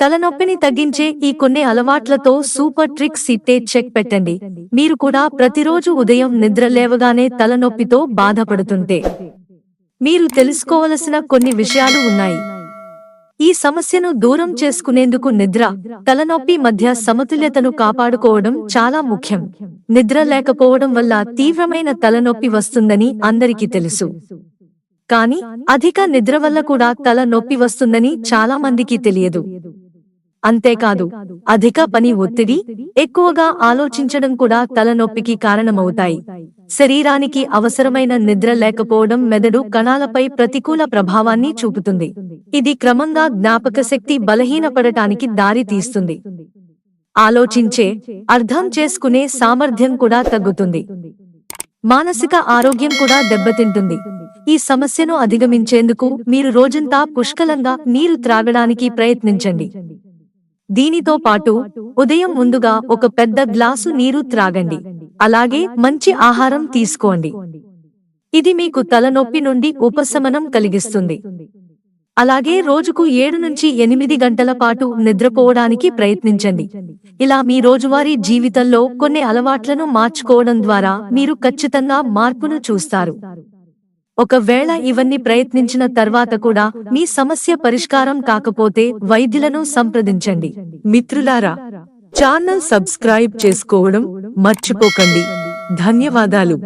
తలనొప్పిని తగ్గించే ఈ కొన్ని అలవాట్లతో సూపర్ ట్రిక్స్ ఇట్టే చెక్ పెట్టండి. మీరు కూడా ప్రతిరోజు ఉదయం నిద్ర లేవగానే తలనొప్పితో బాధపడుతుంటే. మీరు తెలుసుకోవలసిన కొన్ని విషయాలు ఉన్నాయి. ఈ సమస్యను దూరం చేసుకునేందుకు నిద్ర తలనొప్పి మధ్య సమతుల్యతను కాపాడుకోవడం చాలా ముఖ్యం. నిద్ర లేకపోవడం వల్ల తీవ్రమైన తలనొప్పి వస్తుందని అందరికీ తెలుసు. కానీ అధిక నిద్ర వల్ల కూడా తల నొప్పి వస్తుందని చాలా మందికి తెలియదు. అంతేకాదు అధిక పని ఒత్తిడి ఎక్కువగా ఆలోచించడం కూడా తలనొప్పికి కారణమవుతాయి. శరీరానికి అవసరమైన నిద్ర లేకపోవడం మెదడు కణాలపై ప్రతికూల ప్రభావాన్ని చూపుతుంది. ఇది క్రమంగా జ్ఞాపక శక్తి బలహీనపడటానికి దారి తీస్తుంది. ఆలోచించే అర్థం చేసుకునే సామర్థ్యం కూడా తగ్గుతుంది. మానసిక ఆరోగ్యం కూడా దెబ్బతింటుంది. ఈ సమస్యను అధిగమించేందుకు మీరు రోజంతా పుష్కలంగా నీరు త్రాగడానికి ప్రయత్నించండి. దీనితో పాటు ఉదయం ముందుగా ఒక పెద్ద గ్లాసు నీరు త్రాగండి. అలాగే మంచి ఆహారం తీసుకోండి. ఇది మీకు తలనొప్పి నుండి ఉపశమనం కలిగిస్తుంది. అలాగే రోజుకు ఏడు నుంచి ఎనిమిది గంటల పాటు నిద్రపోవడానికి ప్రయత్నించండి. ఇలా మీ రోజువారీ జీవితంలో కొన్ని అలవాట్లను మార్చుకోవడం ద్వారా మీరు ఖచ్చితంగా మార్పును చూస్తారు. ఒకవేళ ఇవన్నీ ప్రయత్నించిన తర్వాత కూడా మీ సమస్య పరిష్కారం కాకపోతే వైద్యులను సంప్రదించండి. మిత్రులారా ఛానల్ సబ్స్క్రైబ్ చేసుకోవడం మర్చిపోకండి. ధన్యవాదాలు.